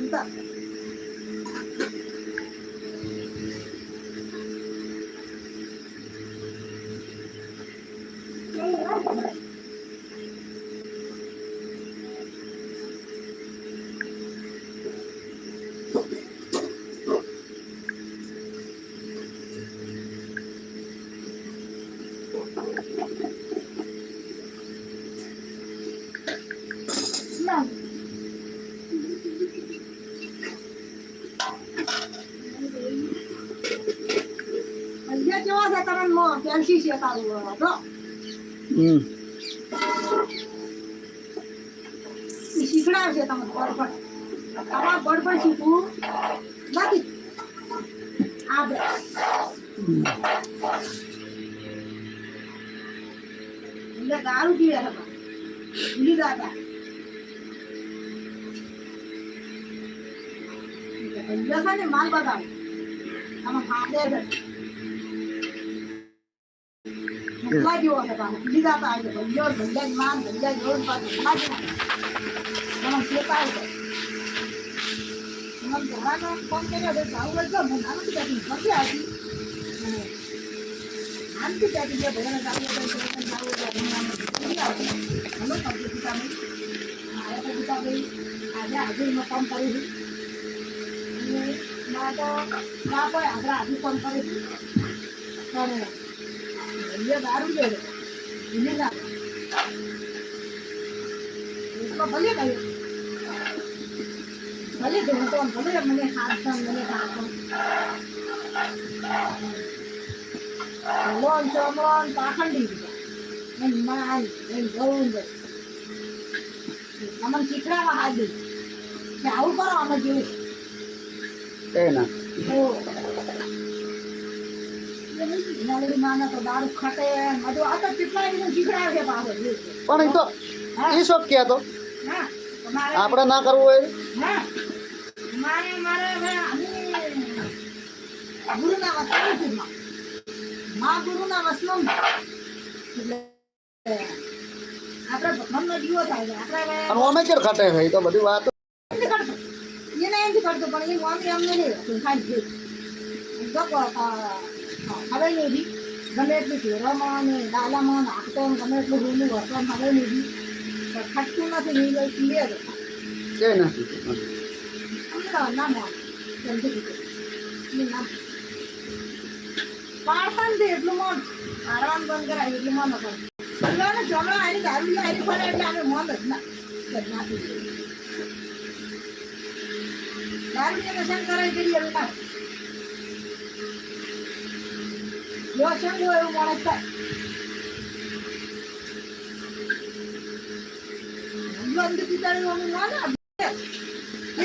đến tận Mom. મો pansy છે તારું જો હમ ઈ શીખડાવશે તમે બળપણ તમારે બળપણ શીખવું નથી આપણે એટલે દારૂ પીવે. ભૂલી હતા. એટલે માલ બગાડે આમાં ફાટે મારે તો આજે બાપ આગળ હાજરી કામ કરું છું ભૈયા દારૂ લે છે. ના. એટલો ભલે કહ્યું ભલે મને હાથતો મને હાથ લોન પાખંડી. દીધા એન માન એન ગૌંદ અમને શીખડાવા હાજી કે આવું કરો આમાં જેવું. ના તો નવડી માને તો દારૂ ખટે બધું આ તો કેટલા બધું શીખડાવે છે પાછો પણ એ તો એ શોખ ક્યાં તો આપણે ના કરવું હોય? હા મારે મારે અમે કેમ ખાટે છે? તો બધી વાત. એને એમ કરતો પણ એ મમ્મી અમને નહીં ખાલી છે જો નહીં ગમે એટલું ઘેરોમાં ને ડાલામાં નાખતો ગમે એટલું રૂમનું વરસાદ મળે નહીં ખટતું નથી નહીં જાય પીએ છે કઈ ના અમને ના મોન જલ્દી કીધું. એ ના એટલું મોન. પાડવાનું બંધ કરાય એટલું મોન ન ચલો ચોમડો આની દારૂ લે આની એટલે આપણે મોન જ ના દારૂ ને નશન કરાય કરીએ એવું ના જો સંગ હોય એવું માણસ